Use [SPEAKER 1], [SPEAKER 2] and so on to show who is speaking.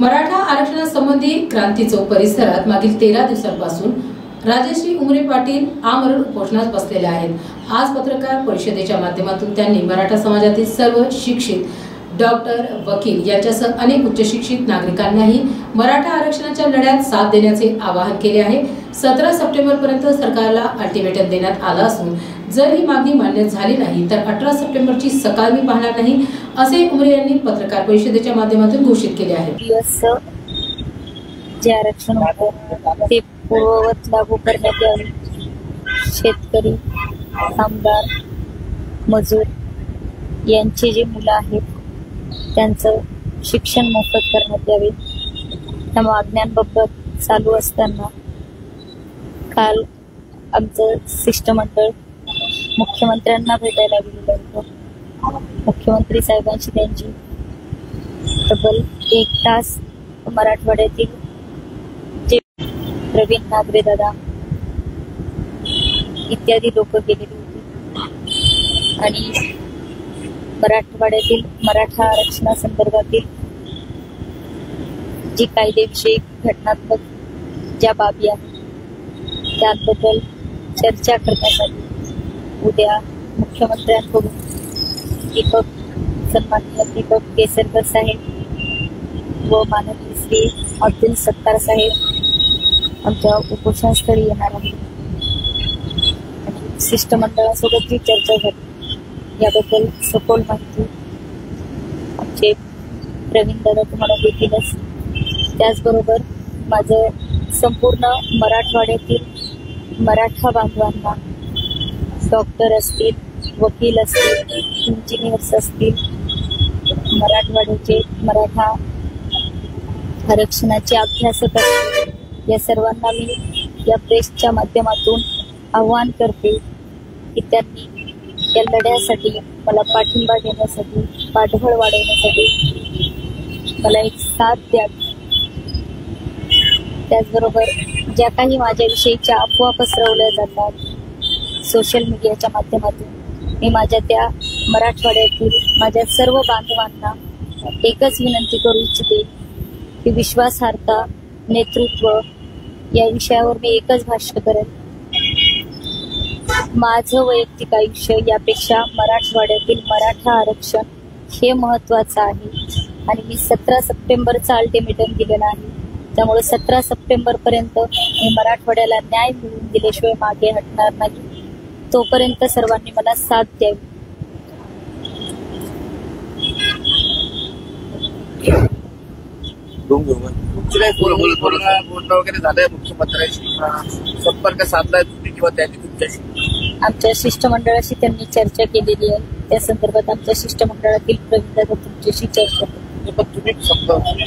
[SPEAKER 1] मराठा आरक्षणासंबंधी क्रांती चौक परिसरात मागील तेरा दिवसांपासून राजश्री उमरे पाटील आमरण उपोषणास बसलेले आहेत. आज पत्रकार परिषदेच्या माध्यमातून त्यांनी मराठा समाजातील सर्व शिक्षित डॉक्टर वकील यांच्यासह अनेक उच्चशिक्षित नागरिकांनाही मराठा आरक्षणाच्या लढ्यात साथ देण्याचे आवाहन केले आहे. सतरा सप्टेंबर पर्यंत सरकारला अल्टिमेटम देण्यात आला असून जर ही मागणी मान्य झाली नाही तर अठरा सप्टेंबरची सकाळ मी पाहणार नाही असे उमरे यांनी पत्रकार परिषदेच्या माध्यमातून घोषित केले आहे.
[SPEAKER 2] जे आरक्षण ते पूर्ववत लागू करण्यात यावे. शेतकरी कामगार मजूर यांची जी मुलं आहेत त्यांचं शिक्षण मोफत करण्यात यावे. त्या मागण्यांबाबत चालू असताना काल आमचं शिष्टमंडळ मुख्यमंत्र्यांना भेटायला गेलेलं होतं. मुख्यमंत्री साहेबांशी त्यांची तब्बल एक तास मराठवाड्यातील जे प्रवीण नागरे दादा इत्यादी लोक गेलेली होती. आणि मराठवाड्यातील मराठा आरक्षणासंदर्भातील जी कायदेविषयी घटनात्मक ज्या बाबी आहेत त्याबद्दल चर्चा करण्यासाठी उद्या मुख्यमंत्र्यांकडून दीपक सन्माननीय दीपक केसरकर साहेब व माननीय श्री अब्दुल सत्तार साहेब आमच्या उपोषणस्थळी येणार आहे आणि शिष्टमंडळासोबत जी चर्चा झाली. याबद्दल सखोल माहिती आमचे प्रवीण दादा तुम्हाला देतीलच त्याचबरोबर माझं संपूर्ण मराठवाड्यातील मराठा बांधवांना डॉक्टर असतील वकील असतील इंजिनियर्स असतील मराठवाड्याचे मराठा आरक्षणाचे अभ्यासक असतील या सर्वांना मी या प्रेसच्या माध्यमातून आव्हान करते की त्यांनी या लढ्यासाठी मला पाठिंबा देण्यासाठी पाठबळ वाढवण्यासाठी मला एक साथ द्या. त्याचबरोबर ज्या काही माझ्याविषयीच्या अफवा पसरवल्या जातात सोशल मीडियाच्या माध्यमातून मी माझ्या त्या मराठवाड्यातील माझ्या सर्व बांधवांना एकच विनंती करू इच्छिते की विश्वासार्हता नेतृत्व या विषयावर मी एकच भाष्य करेन. माझं वैयक्तिक आयुष्य यापेक्षा मराठवाड्यातील मराठा आरक्षण हे महत्वाचं आहे आणि मी सतरा सप्टेंबरचा अल्टिमेटम दिलेला आहे त्यामुळे सतरा सप्टेंबर पर्यंत मी मराठवाड्याला न्याय मिळवून दिल्याशिवाय मागे हटणार नाही तोपर्यंत सर्वांनी मला साथ द्यावी
[SPEAKER 3] वगैरे मुख्यमंत्र्यांशी संपर्क साधलाय तुम्ही किंवा त्यांनी तुमच्याशी
[SPEAKER 2] आमच्या शिष्टमंडळाशी त्यांनी चर्चा केलेली आहे त्या संदर्भात आमच्या शिष्टमंडळातील प्रवीण दादा तुमच्याशी चर्चा केली.